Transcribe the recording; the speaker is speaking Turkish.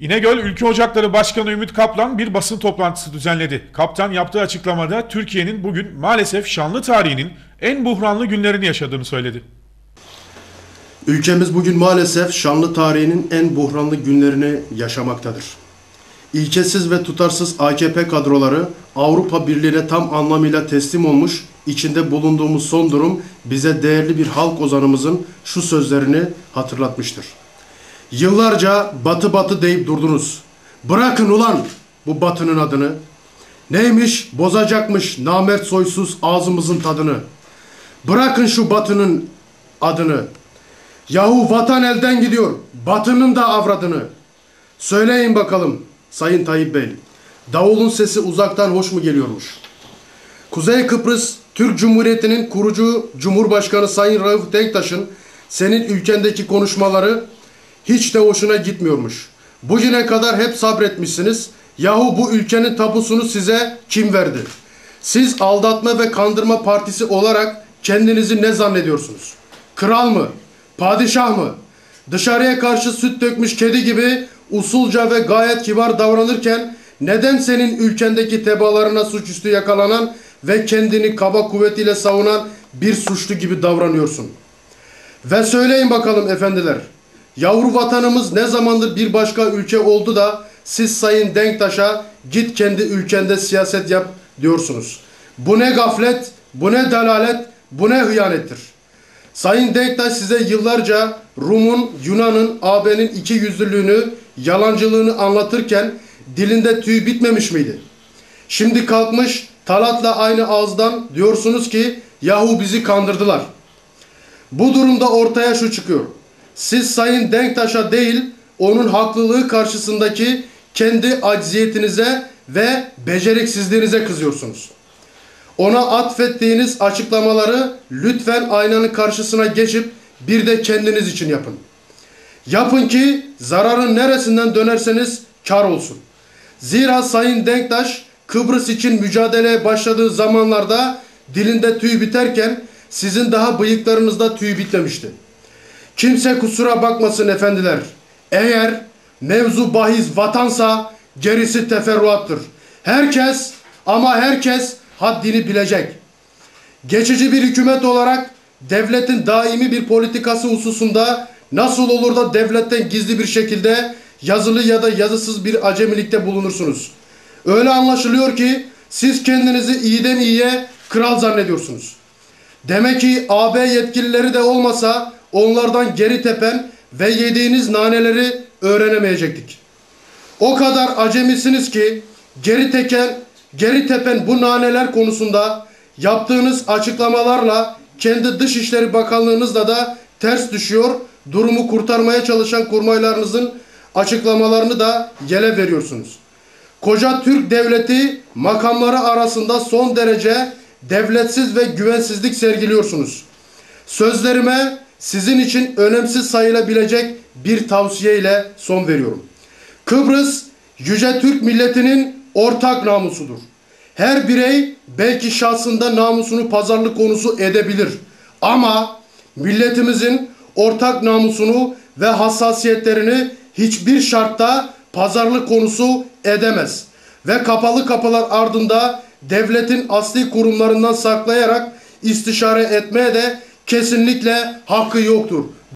İnegöl Ülke Ocakları Başkanı Ümit Kaplan bir basın toplantısı düzenledi. Kaptan yaptığı açıklamada Türkiye'nin bugün maalesef şanlı tarihinin en buhranlı günlerini yaşadığını söyledi. Ülkemiz bugün maalesef şanlı tarihinin en buhranlı günlerini yaşamaktadır. İlkesiz ve tutarsız AKP kadroları Avrupa Birliği'ne tam anlamıyla teslim olmuş, içinde bulunduğumuz son durum bize değerli bir halk ozanımızın şu sözlerini hatırlatmıştır. Yıllarca batı batı deyip durdunuz. Bırakın ulan bu batının adını. Neymiş bozacakmış namert soysuz ağzımızın tadını. Bırakın şu batının adını. Yahu vatan elden gidiyor. Batının da avradını. Söyleyin bakalım Sayın Tayyip Bey. Davulun sesi uzaktan hoş mu geliyormuş? Kuzey Kıbrıs Türk Cumhuriyeti'nin kurucu Cumhurbaşkanı Sayın Rauf Denktaş'ın senin ülkendeki konuşmaları hiç de hoşuna gitmiyormuş. Bugüne kadar hep sabretmişsiniz. Yahu bu ülkenin tapusunu size kim verdi? Siz aldatma ve kandırma partisi olarak kendinizi ne zannediyorsunuz? Kral mı? Padişah mı? Dışarıya karşı süt dökmüş kedi gibi usulca ve gayet kibar davranırken neden senin ülkendeki tebalarına suçüstü yakalanan ve kendini kaba kuvvetiyle savunan bir suçlu gibi davranıyorsun? Ve söyleyin bakalım efendiler. Yavru vatanımız ne zamandır bir başka ülke oldu da siz Sayın Denktaş'a git kendi ülkende siyaset yap diyorsunuz. Bu ne gaflet, bu ne dalalet, bu ne hıyanettir. Sayın Denktaş size yıllarca Rum'un, Yunan'ın, AB'nin iki yüzlülüğünü, yalancılığını anlatırken dilinde tüy bitmemiş miydi? Şimdi kalkmış Talat'la aynı ağızdan diyorsunuz ki yahu bizi kandırdılar. Bu durumda ortaya şu çıkıyor. Siz Sayın Denktaş'a değil onun haklılığı karşısındaki kendi acziyetinize ve beceriksizliğinize kızıyorsunuz. Ona atfettiğiniz açıklamaları lütfen aynanın karşısına geçip bir de kendiniz için yapın. Yapın ki zararın neresinden dönerseniz kar olsun. Zira Sayın Denktaş Kıbrıs için mücadeleye başladığı zamanlarda dilinde tüy biterken sizin daha bıyıklarınızda tüy bitmemişti. Kimse kusura bakmasın efendiler. Eğer mevzu bahis vatansa gerisi teferruattır. Herkes ama herkes haddini bilecek. Geçici bir hükümet olarak devletin daimi bir politikası hususunda nasıl olur da devletten gizli bir şekilde yazılı ya da yazısız bir acemilikte bulunursunuz. Öyle anlaşılıyor ki siz kendinizi iyiden iyiye kral zannediyorsunuz. Demek ki AB yetkilileri de olmasa onlardan geri tepen ve yediğiniz naneleri öğrenemeyecektik. O kadar acemisiniz ki geri teken, geri tepen bu naneler konusunda yaptığınız açıklamalarla kendi Dışişleri Bakanlığınızla da ters düşüyor. Durumu kurtarmaya çalışan kurmaylarınızın açıklamalarını da yele veriyorsunuz. Koca Türk devleti makamları arasında son derece devletsiz ve güvensizlik sergiliyorsunuz. Sözlerime sizin için önemsiz sayılabilecek bir tavsiye ile son veriyorum. Kıbrıs Yüce Türk milletinin ortak namusudur. Her birey belki şahsında namusunu pazarlık konusu edebilir. Ama milletimizin ortak namusunu ve hassasiyetlerini hiçbir şartta pazarlık konusu edemez. Ve kapalı kapılar ardında devletin asli kurumlarından saklayarak istişare etmeye de kesinlikle hakkı yoktur.